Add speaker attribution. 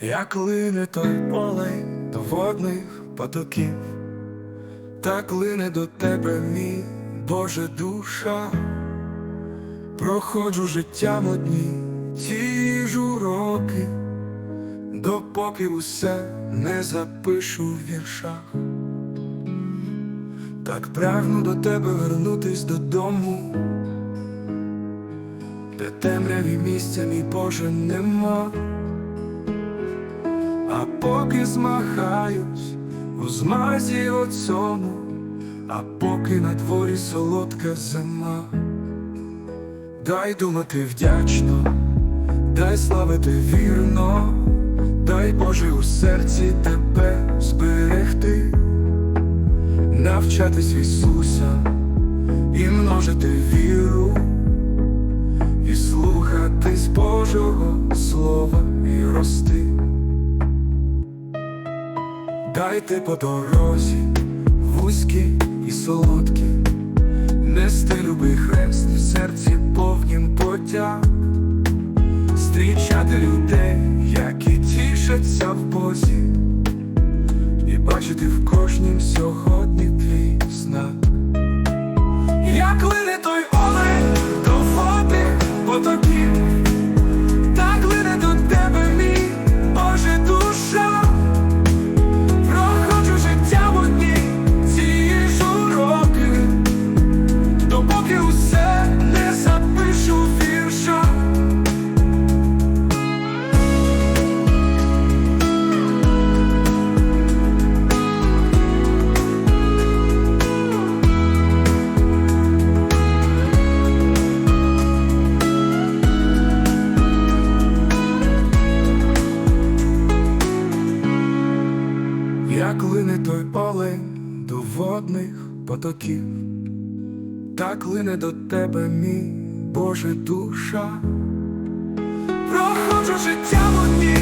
Speaker 1: Як лине той полей до водних потоків, так лине до тебе мій Боже душа, проходжу життям одні ті ж уроки, допоки усе не запишу в віршах. Так прагну до тебе вернутись додому, де темряві місця, мій Боже, нема. А поки змахаюсь у змазі оцьому, а поки на дворі солодка зима, дай думати вдячно, дай славити вірно, дай Боже у серці тебе зберегти, навчатись Ісуса і множити віру, і слухатись Божого Слова і рости. Дайте по дорозі вузькі і солодкі, нести любий хрест в серці повнім потяг, зустрічати людей, які тішаться в Бозі, і бачити в кожнім сьогодні Як лине той олень до водних потоків, так лине до тебе мій Боже душа. Проходжу життя в одній